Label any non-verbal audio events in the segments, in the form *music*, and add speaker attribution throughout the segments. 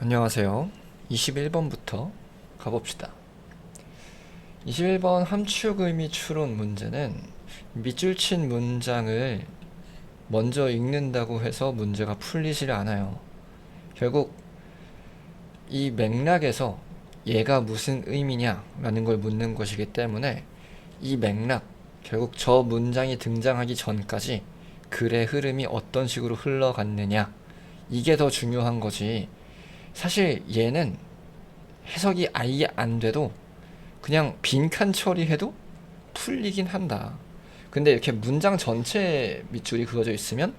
Speaker 1: 안녕하세요. 21번부터 가봅시다. 21번 함축 의미 추론 문제는 밑줄 친 문장을 먼저 읽는다고 해서 문제가 풀리질 않아요. 결국 이 맥락에서 얘가 무슨 의미냐라는 걸 묻는 것이기 때문에 이 맥락, 결국 저 문장이 등장하기 전까지 글의 흐름이 어떤 식으로 흘러갔느냐 이게 더 중요한 거지. 사실 얘는 해석이 아예 안 돼도 그냥 빈칸 처리해도 풀리긴 한다. 근데 이렇게 문장 전체 밑줄이 그어져 있으면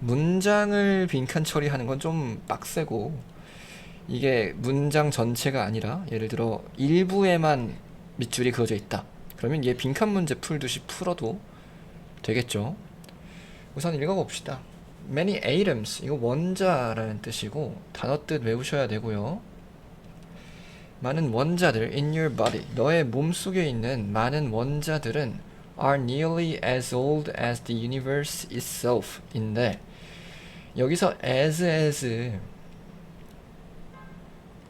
Speaker 1: 문장을 빈칸 처리하는 건 좀 빡세고 이게 문장 전체가 아니라 예를 들어 일부에만 밑줄이 그어져 있다. 그러면 얘 빈칸 문제 풀듯이 풀어도 되겠죠. 우선 읽어봅시다. Many atoms 이거 원자라는 뜻이고 단어 뜻 외우셔야 되고요. 많은 원자들 in your body 너의 몸 속에 있는 많은 원자들은 are nearly as old as the universe itself인데 여기서 as as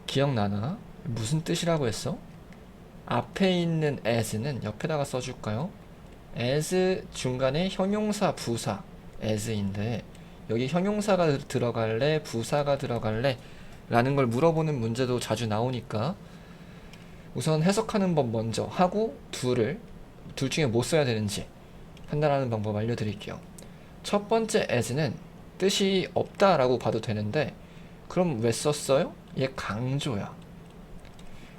Speaker 1: 기억나나? 무슨 뜻이라고 했어? 앞에 있는 as는 옆에다가 써줄까요? as 중간에 형용사 부사 as인데 여기 형용사가 들어갈래 부사가 들어갈래 라는 걸 물어보는 문제도 자주 나오니까 우선 해석하는 법 먼저 하고 둘을 둘 중에 뭐 써야 되는지 판단하는 방법 알려드릴게요. 첫 번째 as는 뜻이 없다라고 봐도 되는데 그럼 왜 썼어요? 얘 강조야.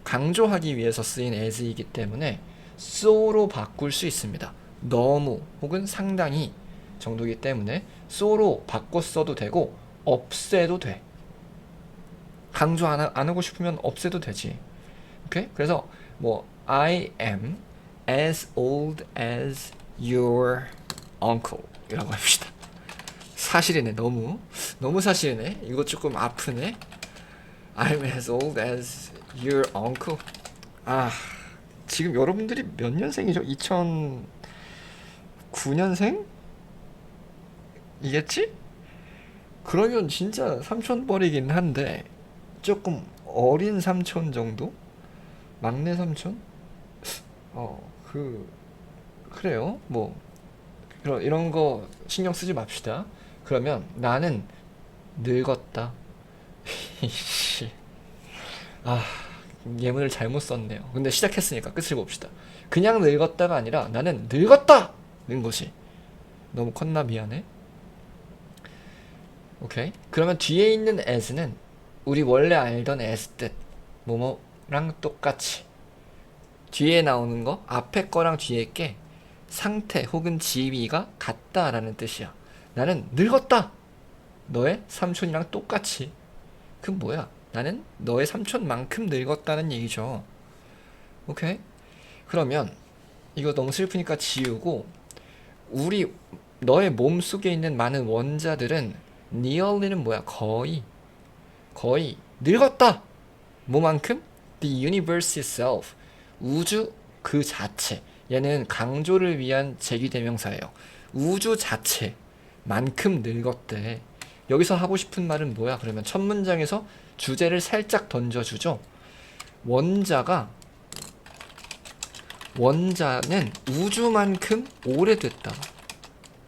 Speaker 1: 강조하기 위해서 쓰인 as이기 때문에 so로 바꿀 수 있습니다. 너무 혹은 상당히 정도이기 때문에 so로 바꿔 써도 되고 없애도 돼. 강조 안, 하, 안 하고 싶으면 없애도 되지. 오케이? 그래서 뭐 I am as old as your uncle 이라고 합시다. 사실이네 너무 너무 사실이네. 이거 조금 아프네. I'm as old as your uncle. 아 지금 여러분들이 몇 년생이죠? 2009년생? 이겠지? 그러면 진짜 삼촌뻘이긴 한데 조금 어린 삼촌 정도? 막내 삼촌? 어, 그, 그래요. 뭐, 이런, 이런 거 신경 쓰지 맙시다. 그러면 나는 늙었다. *laughs* 이씨. 아, 예문을 잘못 썼네요. 근데 시작했으니까 끝을 봅시다. 그냥 늙었다가 아니라 나는 늙었다! 는 것이. 너무 컸나 미안해. 오케이. 그러면 뒤에 있는 as는 우리 원래 알던 as 뜻 뭐뭐랑 똑같이 뒤에 나오는 거 앞에 거랑 뒤에 게 상태 혹은 지위가 같다라는 뜻이야. 나는 늙었다. 너의 삼촌이랑 똑같이. 그 뭐야? 나는 너의 삼촌만큼 늙었다는 얘기죠. 오케이? 그러면 이거 너무 슬프니까 지우고 우리 너의 몸 속에 있는 많은 원자들은 nearly는 뭐야? 거의 거의 늙었다. 뭐만큼? The universe itself. 우주 그 자체. 얘는 강조를 위한 제기대명사예요. 우주 자체만큼 늙었대. 여기서 하고 싶은 말은 뭐야? 그러면 첫 문장에서 주제를 살짝 던져주죠. 원자가 원자는 우주만큼 오래됐다.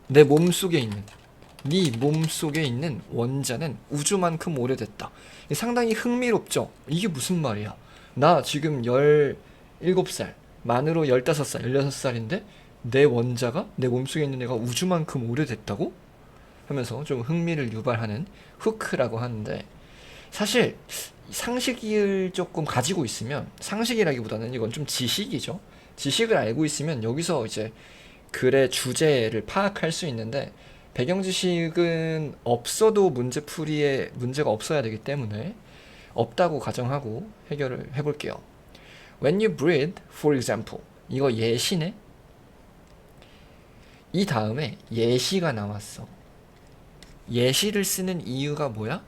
Speaker 1: 내 몸속에 있는 네 몸속에 있는 원자는 우주만큼 오래됐다. 상당히 흥미롭죠? 이게 무슨 말이야? 나 지금 17살, 만으로 15살, 16살인데 내 원자가 내 몸속에 있는 애가 우주만큼 오래됐다고? 하면서 좀 흥미를 유발하는 후크라고 하는데 사실 상식을 조금 가지고 있으면 상식이라기보다는 이건 좀 지식이죠. 지식을 알고 있으면 여기서 이제 글의 주제를 파악할 수 있는데 배경 지식은 없어도 문제풀이에 문제가 없어야 되기 때문에 없다고 가정하고 해결을 해볼게요. When you breathe, for example, 이거 예시네. 이 다음에 예시가 나왔어. 예시를 쓰는 이유가 뭐야?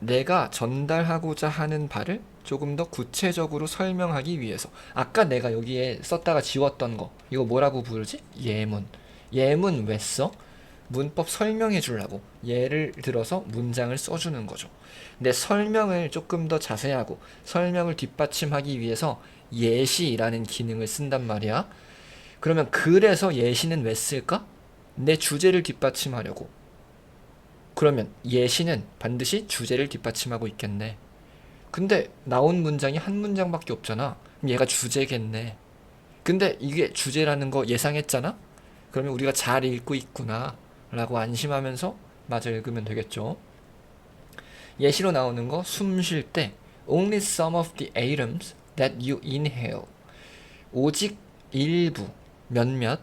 Speaker 1: 내가 전달하고자 하는 바를 조금 더 구체적으로 설명하기 위해서. 아까 내가 여기에 썼다가 지웠던 거. 이거 뭐라고 부르지? 예문. 예문 왜 써? 문법 설명해 주려고 예를 들어서 문장을 써주는 거죠. 근데 설명을 조금 더 자세하고 설명을 뒷받침하기 위해서 예시라는 기능을 쓴단 말이야. 그러면 그래서 예시는 왜 쓸까? 내 주제를 뒷받침하려고. 그러면 예시는 반드시 주제를 뒷받침하고 있겠네. 근데 나온 문장이 한 문장밖에 없잖아. 얘가 주제겠네. 근데 이게 주제라는 거 예상했잖아? 그러면 우리가 잘 읽고 있구나. 라고 안심하면서 마저 읽으면 되겠죠. 예시로 나오는 거 숨 쉴 때 only some of the atoms that you inhale 오직 일부 몇몇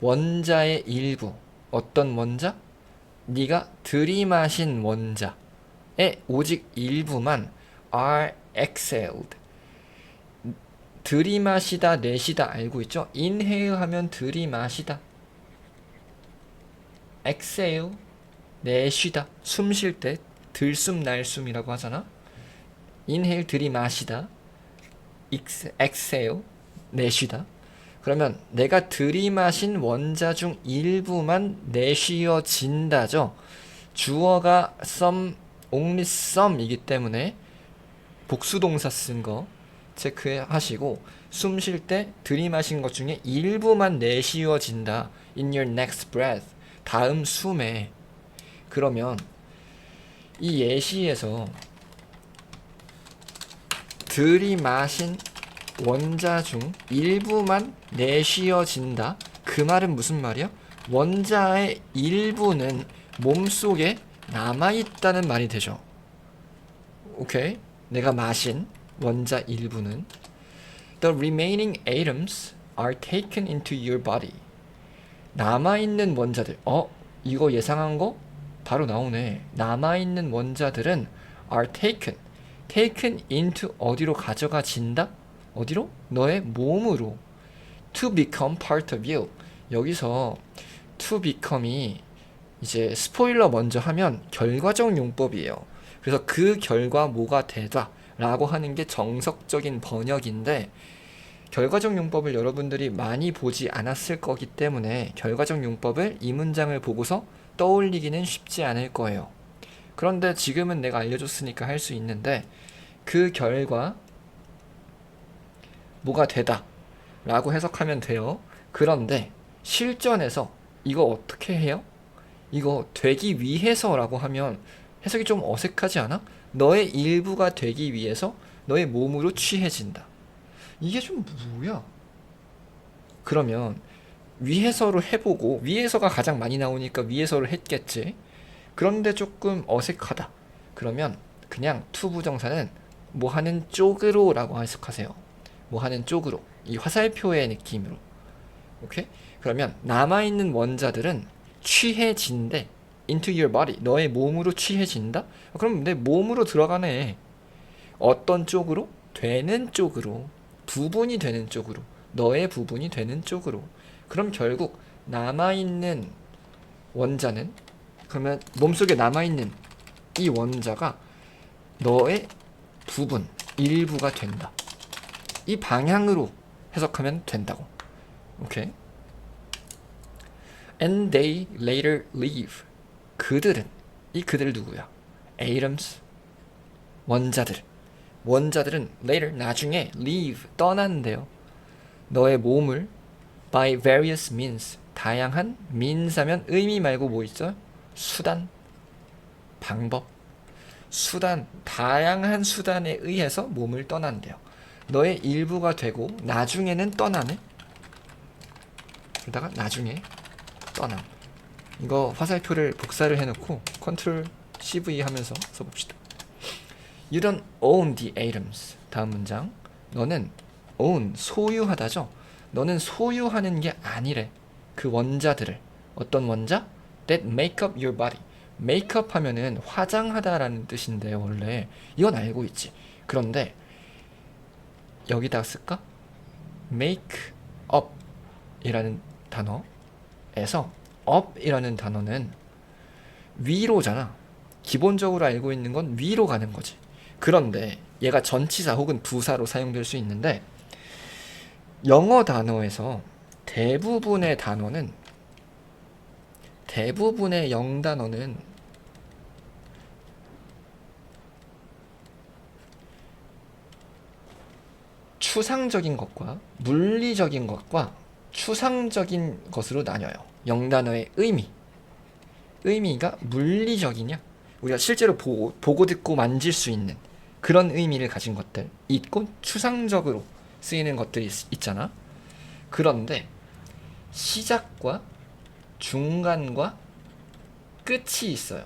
Speaker 1: 원자의 일부 어떤 원자? 네가 들이마신 원자의 오직 일부만 are exhaled 들이마시다 내쉬다 알고 있죠? inhale 하면 들이마시다 exhale 내쉬다 숨 쉴 때 들숨 날숨이라고 하잖아. inhale 들이마시다 exhale 내쉬다. 그러면 내가 들이마신 원자 중 일부만 내쉬어진다죠. 주어가 some only some이기 때문에 복수동사 쓴 거 체크하시고 숨 쉴 때 들이마신 것 중에 일부만 내쉬어진다. In your next breath 다음 숨에 그러면 이 예시에서 들이마신 원자 중 일부만 내쉬어진다. 그 말은 무슨 말이야? 원자의 일부는 몸속에 남아있다는 말이 되죠. 오케이? 내가 마신 원자 일부는 The remaining atoms are taken into your body 남아있는 원자들 어? 이거 예상한 거? 바로 나오네 남아있는 원자들은 are taken taken into 어디로 가져가진다? 어디로? 너의 몸으로 to become part of you 여기서 to become이 이제 스포일러 먼저 하면 결과적 용법이에요 그래서 그 결과 뭐가 되다 라고 하는 게 정석적인 번역인데 결과적 용법을 여러분들이 많이 보지 않았을 거기 때문에 결과적 용법을 이 문장을 보고서 떠올리기는 쉽지 않을 거예요. 그런데 지금은 내가 알려줬으니까 할 수 있는데 그 결과 뭐가 되다 라고 해석하면 돼요. 그런데 실전에서 이거 어떻게 해요? 이거 되기 위해서 라고 하면 해석이 좀 어색하지 않아? 너의 일부가 되기 위해서 너의 몸으로 취해진다. 이게 좀 뭐야? 그러면 위해서로 해보고 위해서가 가장 많이 나오니까 위해서를 했겠지. 그런데 조금 어색하다. 그러면 그냥 투부정사는 뭐 하는 쪽으로 라고 해석하세요. 뭐 하는 쪽으로. 이 화살표의 느낌으로. 오케이? 그러면 남아있는 원자들은 취해진대. into your body. 너의 몸으로 취해진다? 그럼 내 몸으로 들어가네. 어떤 쪽으로? 되는 쪽으로. 부분이 되는 쪽으로. 너의 부분이 되는 쪽으로. 그럼 결국 남아있는 원자는 그러면 몸속에 남아있는 이 원자가 너의 부분, 일부가 된다. 이 방향으로 해석하면 된다고. 오케이? And they later leave. 그들은 이 그들 누구야? atoms 원자들. 원자들은 later 나중에 leave 떠난대요. 너의 몸을 by various means 다양한 means 하면 의미 말고 뭐 있어? 수단 방법 수단 다양한 수단에 의해서 몸을 떠난대요. 너의 일부가 되고 나중에는 떠나네. 그러다가 나중에 떠남. 이거 화살표를 복사를 해놓고 컨트롤 CV 하면서 써봅시다. You don't own the atoms. 다음 문장. 너는 own 소유하다죠. 너는 소유하는 게 아니래. 그 원자들을. 어떤 원자? That make up your body. make up 하면은 화장하다라는 뜻인데 원래 이건 알고 있지. 그런데 여기다 쓸까? make up 이라는 단어에서 up이라는 단어는 위로잖아. 기본적으로 알고 있는 건 위로 가는 거지. 그런데 얘가 전치사 혹은 부사로 사용될 수 있는데 영어 단어에서 대부분의 단어는 대부분의 영단어는 추상적인 것과 물리적인 것과 추상적인 것으로 나뉘어요. 영단어의 의미. 의미가 물리적이냐? 우리가 실제로 보고, 보고 듣고 만질 수 있는 그런 의미를 가진 것들 있고 추상적으로 쓰이는 것들이 있, 있잖아. 그런데 시작과 중간과 끝이 있어요.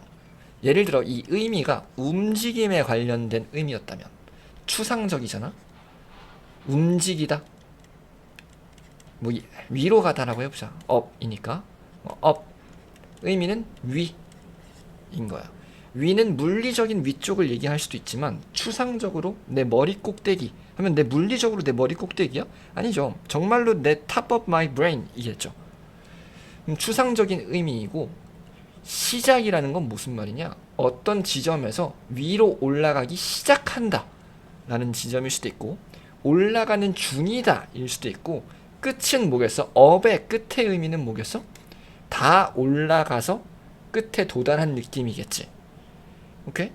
Speaker 1: 예를 들어 이 의미가 움직임에 관련된 의미였다면 추상적이잖아. 움직이다. 뭐 이- 위로 가다라고 해보자. up이니까 어, up 의미는 위인 거야. 위는 물리적인 위쪽을 얘기할 수도 있지만 추상적으로 내 머리 꼭대기 하면 내 물리적으로 내 머리 꼭대기야? 아니죠. 정말로 내 top of my brain이겠죠. 추상적인 의미이고 시작이라는 건 무슨 말이냐? 어떤 지점에서 위로 올라가기 시작한다 라는 지점일 수도 있고 올라가는 중이다 일 수도 있고 끝은 뭐겠어? 업의 끝의 의미는 뭐겠어? 다 올라가서 끝에 도달한 느낌이겠지. 오케이?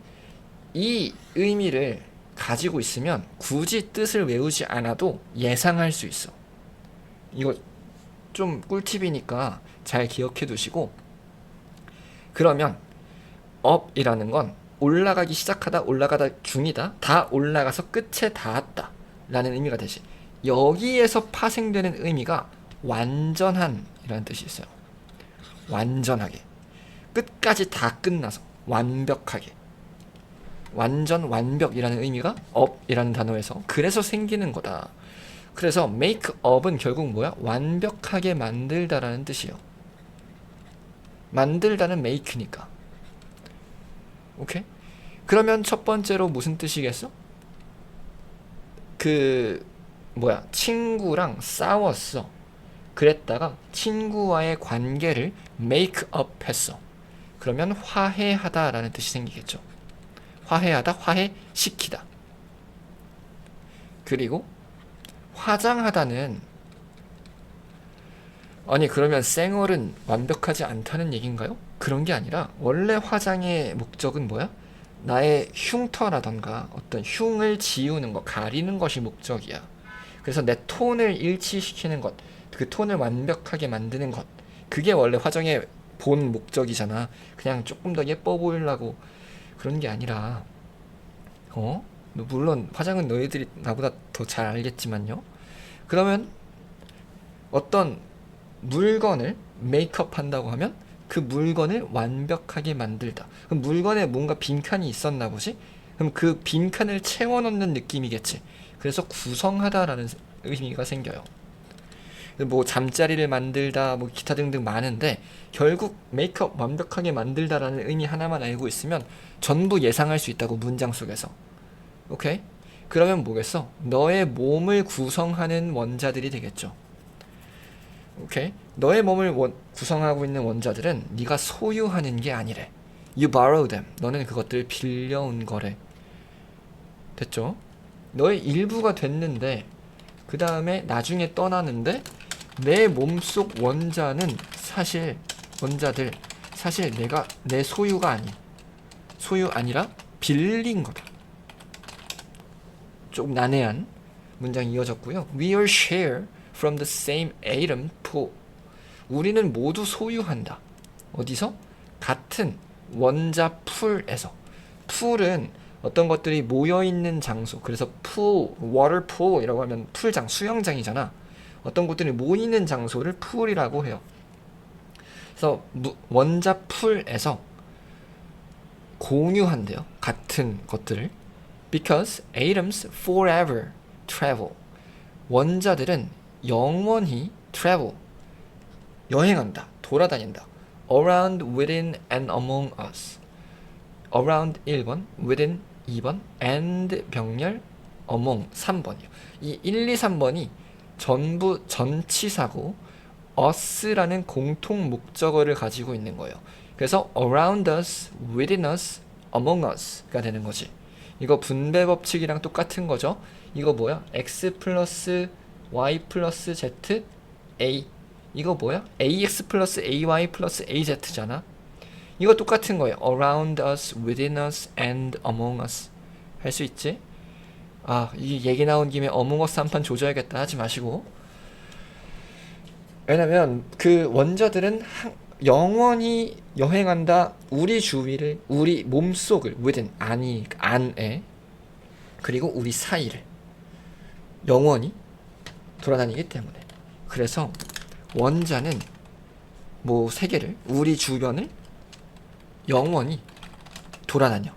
Speaker 1: 이 의미를 가지고 있으면 굳이 뜻을 외우지 않아도 예상할 수 있어. 이거 좀 꿀팁이니까 잘 기억해 두시고. 그러면 up이라는 건 올라가기 시작하다 올라가다 중이다 다 올라가서 끝에 닿았다 라는 의미가 되지. 여기에서 파생되는 의미가 완전한 이라는 뜻이 있어요. 완전하게. 끝까지 다 끝나서 완벽하게. 완전 완벽이라는 의미가 up이라는 단어에서 그래서 생기는 거다. 그래서 make up은 결국 뭐야? 완벽하게 만들다라는 뜻이에요. 만들다는 make니까. 오케이? 그러면 첫 번째로 무슨 뜻이겠어? 그 뭐야? 친구랑 싸웠어. 그랬다가 친구와의 관계를 make up 했어 그러면 화해하다라는 뜻이 생기겠죠 화해하다 화해시키다 그리고 화장하다는 아니 그러면 쌩얼은 완벽하지 않다는 얘기인가요? 그런 게 아니라 원래 화장의 목적은 뭐야? 나의 흉터라던가 어떤 흉을 지우는 것, 가리는 것이 목적이야. 그래서 내 톤을 일치시키는 것, 그 톤을 완벽하게 만드는 것, 그게 원래 화장의 본 목적이잖아. 그냥 조금 더 예뻐 보이려고 그런 게 아니라, 어? 물론 화장은 너희들이 나보다 더 잘 알겠지만요. 그러면 어떤 물건을 메이크업 한다고 하면 그 물건을 완벽하게 만들다. 그럼 물건에 뭔가 빈칸이 있었나 보지? 그럼 그 빈칸을 채워 넣는 느낌이겠지. 그래서 구성하다라는 의미가 생겨요. 뭐 잠자리를 만들다, 뭐 기타 등등 많은데 결국 메이크업 완벽하게 만들다라는 의미 하나만 알고 있으면 전부 예상할 수 있다고 문장 속에서. 오케이? 그러면 뭐겠어? 너의 몸을 구성하는 원자들이 되겠죠. 오케이? 너의 몸을 원- 구성하고 있는 원자들은 네가 소유하는 게 아니래. You borrow them. 너는 그것들을 빌려온 거래. 됐죠? 너의 일부가 됐는데 그 다음에 나중에 떠나는데 내 몸속 원자는 사실 원자들 사실 내가 내 소유가 아니. 소유 아니라 빌린 거다. 조금 난해한 문장이 이어졌고요. We all share from the same atom pool. 우리는 모두 소유한다. 어디서? 같은 원자 풀에서. 풀은 어떤 것들이 모여 있는 장소. 그래서 pool, water pool이라고 하면 풀장, 수영장이잖아. 어떤 것들이 모이는 장소를 풀이라고 해요. 그래서 무- 원자 풀에서 공유한대요. 같은 것들을. Because atoms forever travel. 원자들은 영원히 travel. 여행한다. 돌아다닌다. around, within, and among us. around 1번, within 2번, and 병렬, among 3번이요. 이 1, 2, 3번이 전부 전치사고 us라는 공통 목적어를 가지고 있는 거예요. 그래서 around us, within us, among us가 되는 거지. 이거 분배 법칙이랑 똑같은 거죠. 이거 뭐야? x 플러스 y 플러스 z a 이거 뭐야? ax 플러스 ay 플러스 az잖아. 이거 똑같은 거예요. around us, within us, and among us. 할 수 있지? 아, 이 얘기 나온 김에 among us 한판 조져야겠다 하지 마시고. 왜냐면 그 원자들은 한- 영원히 여행한다. 우리 주위를, 우리 몸속을, within, 안이, 안에, 그리고 우리 사이를 영원히 돌아다니기 때문에. 그래서 원자는 뭐 세계를, 우리 주변을 영원히 돌아다녀.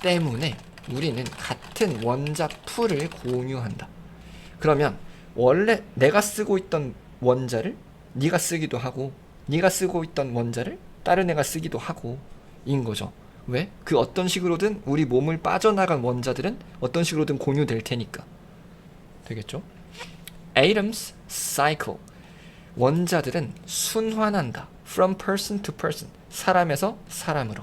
Speaker 1: 때문에 우리는 같은 원자 풀을 공유한다. 그러면 원래 내가 쓰고 있던 원자를 네가 쓰기도 하고 네가 쓰고 있던 원자를 다른 애가 쓰기도 하고 인 거죠. 왜? 그 어떤 식으로든 우리 몸을 빠져나간 원자들은 어떤 식으로든 공유될 테니까. 되겠죠? Atoms cycle. 원자들은 순환한다. From person to person. 사람에서 사람으로.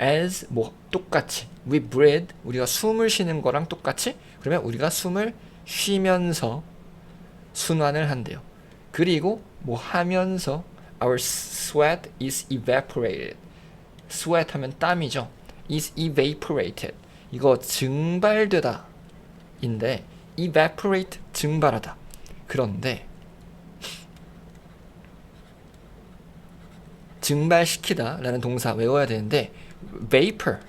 Speaker 1: As 뭐 똑같이. We breathe. 우리가 숨을 쉬는 거랑 똑같이. 그러면 우리가 숨을 쉬면서 순환을 한대요. 그리고 뭐 하면서 our sweat is evaporated. sweat 하면 땀이죠. is evaporated. 이거 증발되다. 인데 evaporate 증발하다. 그런데 증발시키다 라는 동사 외워야 되는데 vapor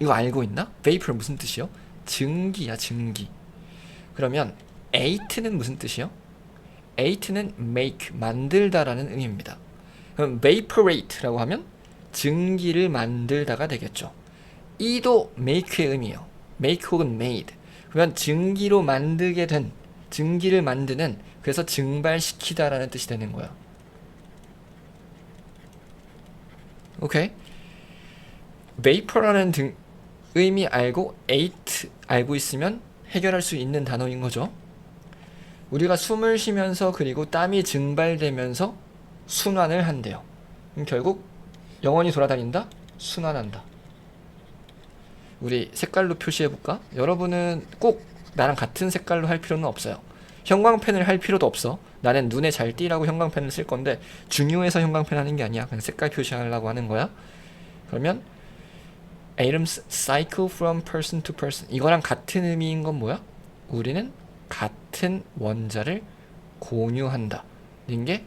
Speaker 1: 이거 알고 있나? vapor 무슨 뜻이요? 증기야 증기. 그러면 eight는 무슨 뜻이요? eight는 make 만들다라는 의미입니다. 그럼 vaporate라고 하면 증기를 만들다가 되겠죠. 이도 make의 의미예요. make 혹은 made. 그러면 증기로 만들게 된 증기를 만드는 그래서 증발시키다라는 뜻이 되는 거야. 오케이. Vapor라는 등 의미 알고 eight 알고 있으면 해결할 수 있는 단어인 거죠. 우리가 숨을 쉬면서 그리고 땀이 증발되면서 순환을 한대요. 그럼 결국 영원히 돌아다닌다? 순환한다. 우리 색깔로 표시해 볼까? 여러분은 꼭 나랑 같은 색깔로 할 필요는 없어요. 형광펜을 할 필요도 없어. 나는 눈에 잘 띄라고 형광펜을 쓸 건데 중요해서 형광펜 하는 게 아니야. 그냥 색깔 표시하려고 하는 거야. 그러면 atoms cycle from person to person. 이거랑 같은 의미인 건 뭐야? 우리는 같은 원자를 공유한다. 이게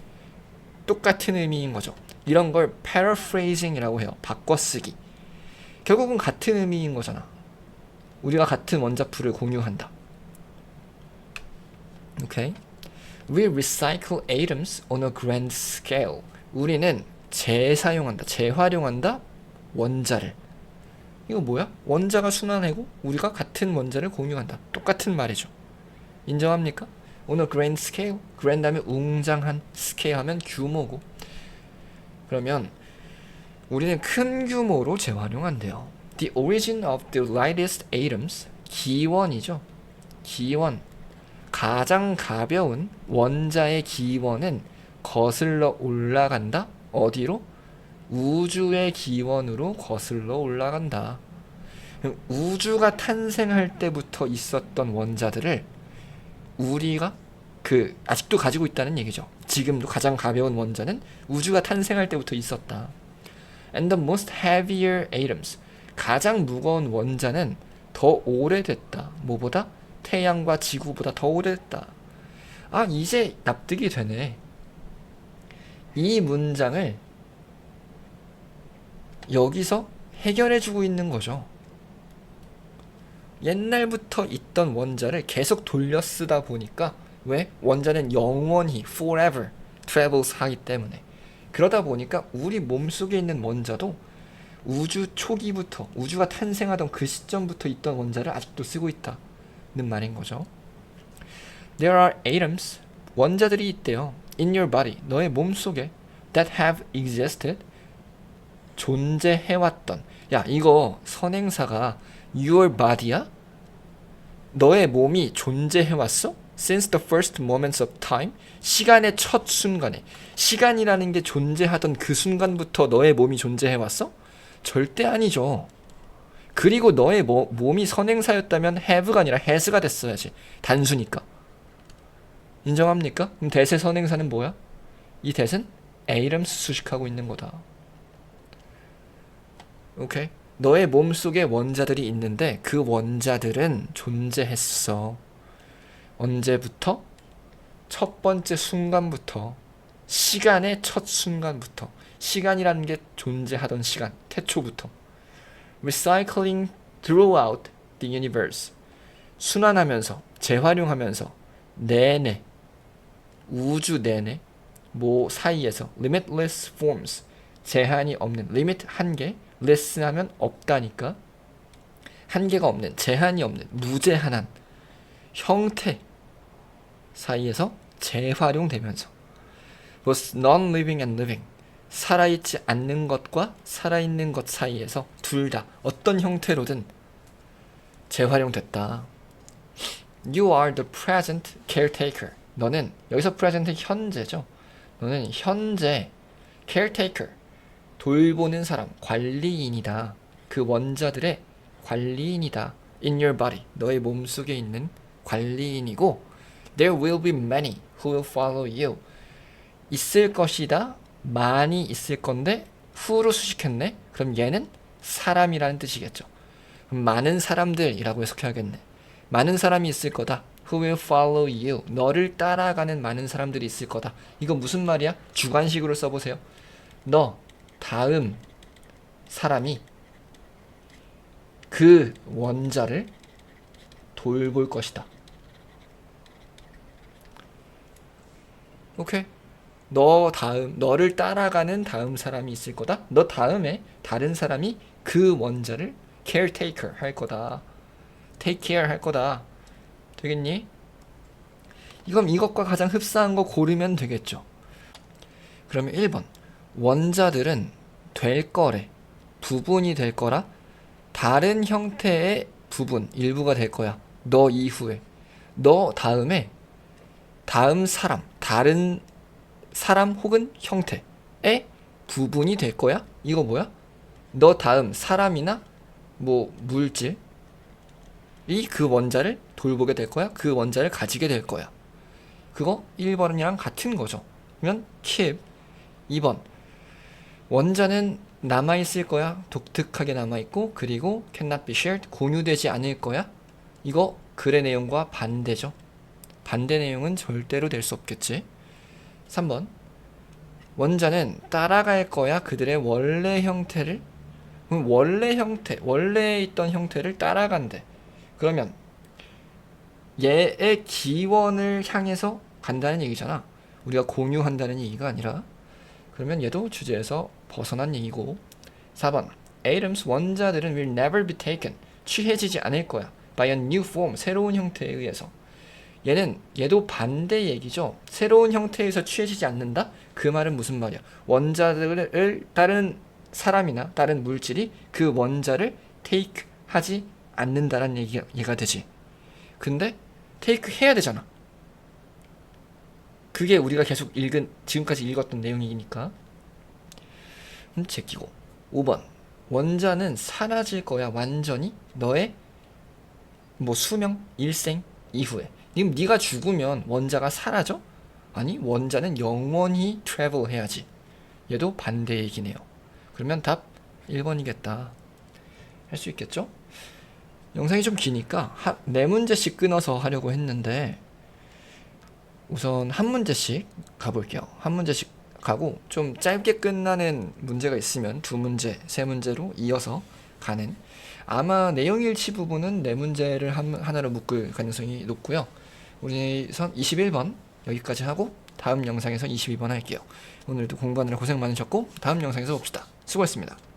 Speaker 1: 똑같은 의미인 거죠. 이런 걸 paraphrasing이라고 해요. 바꿔쓰기. 결국은 같은 의미인 거잖아. 우리가 같은 원자풀을 공유한다. 오케이. We recycle atoms on a grand scale. 우리는 재사용한다, 재활용한다 원자를. 이거 뭐야? 원자가 순환하고 우리가 같은 원자를 공유한다. 똑같은 말이죠. 인정합니까? a grand scale. grand 하면 웅장한, scale 하면 규모고. 그러면 우리는 큰 규모로 재활용한대요. The origin of the lightest atoms 기원이죠. 기원. 가장 가벼운 원자의 기원은 거슬러 올라간다. 어디로? 우주의 기원으로 거슬러 올라간다. 우주가 탄생할 때부터 있었던 원자들을 우리가 그 아직도 가지고 있다는 얘기죠. 지금도 가장 가벼운 원자는 우주가 탄생할 때부터 있었다. And the most heavier atoms 가장 무거운 원자는 더 오래됐다. 뭐보다? 태양과 지구보다 더 오래됐다. 아, 이제 납득이 되네. 이 문장을 여기서 해결해주고 있는 거죠. 옛날부터 있던 원자를 계속 돌려 쓰다 보니까 왜? 원자는 영원히 forever travels 하기 때문에 그러다 보니까 우리 몸속에 있는 원자도 우주 초기부터 우주가 탄생하던 그 시점부터 있던 원자를 아직도 쓰고 있다는 말인 거죠. There are atoms 원자들이 있대요. In your body 너의 몸 속에 that have existed 존재해왔던 야 이거 선행사가 your body야? 너의 몸이 존재해왔어? Since the first moments of time 시간의 첫 순간에 시간이라는 게 존재하던 그 순간부터 너의 몸이 존재해왔어? 절대 아니죠. 그리고 너의 모, 몸이 선행사였다면 have가 아니라 has가 됐어야지. 단수니까. 인정합니까? 그럼 대세 선행사는 뭐야? 이 대는 A름 수식하고 있는 거다. 오케이? 너의 몸 속에 원자들이 있는데 그 원자들은 존재했어. 언제부터? 첫 번째 순간부터. 시간의 첫 순간부터. 시간이라는 게 존재하던 시간 태초부터. Recycling throughout the universe. 순환하면서 재활용하면서 내내. 우주 내내. 뭐 사이에서. Limitless forms 제한이 없는 limit 한계 less 하면 없다니까 한계가 없는 제한이 없는 무제한한 형태 사이에서 재활용되면서 both non-living and living 살아있지 않는 것과 살아있는 것 사이에서 둘 다 어떤 형태로든 재활용됐다. You are the present caretaker. 너는 여기서 present 현재죠. 너는 현재 caretaker 돌보는 사람 관리인이다. 그 원자들의 관리인이다. In your body 너의 몸속에 있는 관리인이고 there will be many who will follow you. 있을 것이다. 많이 있을 건데 who로 수식했네. 그럼 얘는 사람이라는 뜻이겠죠. 많은 사람들이라고 해석해야겠네. 많은 사람이 있을 거다. Who will follow you? 너를 따라가는 많은 사람들이 있을 거다. 이거 무슨 말이야? 주관식으로 써보세요. 너 다음 사람이 그 원자를 돌볼 것이다. 오케이. 너 다음 너를 따라가는 다음 사람이 있을 거다. 너 다음에 다른 사람이 그 원자를 caretaker 할 거다. take care 할 거다. 되겠니? 이건 이것과 가장 흡사한 거 고르면 되겠죠. 그러면 1번. 원자들은 될 거래. 부분이 될 거라. 다른 형태의 부분, 일부가 될 거야. 너 이후에. 너 다음에 다음 사람, 다른 사람 혹은 형태의 부분이 될 거야? 이거 뭐야? 너 다음 사람이나 뭐 물질이 그 원자를 돌보게 될 거야? 그 원자를 가지게 될 거야. 그거 1번이랑 같은 거죠. 그러면 keep 2번 원자는 남아 있을 거야. 독특하게 남아 있고 그리고 cannot be shared 공유되지 않을 거야. 이거 글의 내용과 반대죠. 반대 내용은 절대로 될 수 없겠지. 3번 원자는 따라갈 거야. 그들의 원래 형태를 원래 형태, 원래 있던 형태를 따라간대. 그러면 얘의 기원을 향해서 간다는 얘기잖아. 우리가 공유한다는 얘기가 아니라 그러면 얘도 주제에서 벗어난 얘기고. 4번 atoms 원자들은 will never be taken. 취해지지 않을 거야. by a new form 새로운 형태에 의해서. 얘는 얘도 반대 얘기죠. 새로운 형태에서 취해지지 않는다? 그 말은 무슨 말이야? 원자들을 다른 사람이나 다른 물질이 그 원자를 take 하지 않는다라는 얘기가, 얘가 되지. 근데 take 해야 되잖아. 그게 우리가 계속 읽은 지금까지 읽었던 내용이니까. 음, 제끼고. 5번. 원자는 사라질 거야 완전히? 너의 뭐 수명 일생 이후에. 지금 네가 죽으면 원자가 사라져? 아니 원자는 영원히 트래블 해야지. 얘도 반대 얘기네요. 그러면 답 1번이겠다. 할 수 있겠죠? 영상이 좀 기니까 하, 네 문제씩 끊어서 하려고 했는데 우선 한 문제씩 가볼게요. 한 문제씩 가고 좀 짧게 끝나는 문제가 있으면 두 문제, 세 문제로 이어서 가는 아마 내용 일치 부분은 네 문제를 한, 하나로 묶을 가능성이 높고요. 우선 21번 여기까지 하고 다음 영상에서 22번 할게요. 오늘도 공부하느라 고생 많으셨고 다음 영상에서 봅시다. 수고했습니다.